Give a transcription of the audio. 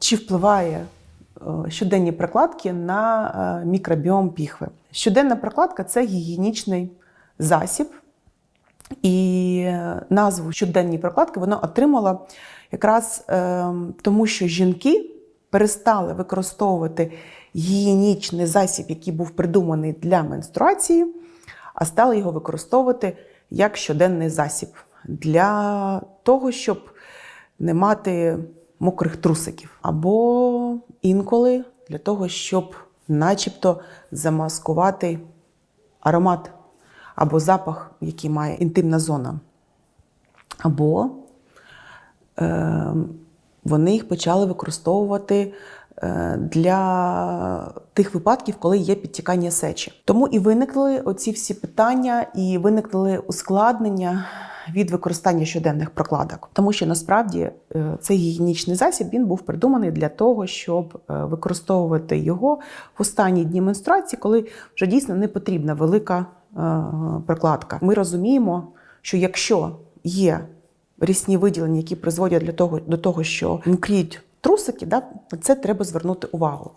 Чи впливає е, щоденні прокладки на е, мікробіом піхви? Щоденна прокладка це гігієнічний засіб, і е, назву щоденні прокладки вона отримала якраз тому, що жінки перестали використовувати гігієнічний засіб, який був придуманий для менструації, а стали його використовувати як щоденний засіб для того, щоб не мати мокрих трусиків, або інколи для того, щоб начебто замаскувати аромат або запах, який має інтимна зона. Або е, вони їх почали використовувати е, для тих випадків, коли є підтікання сечі. Тому і виникли оці всі питання, і виникли ускладнення від використання щоденних прокладок. Тому що насправді е, цей гігієнічний засіб він був придуманий для того, щоб е, використовувати його в останні дні менструації, коли вже дійсно не потрібна велика е, прокладка. Ми розуміємо, що якщо є рісні виділення, які призводять для того, до того, що мокріють трусики, да, на це треба звернути увагу.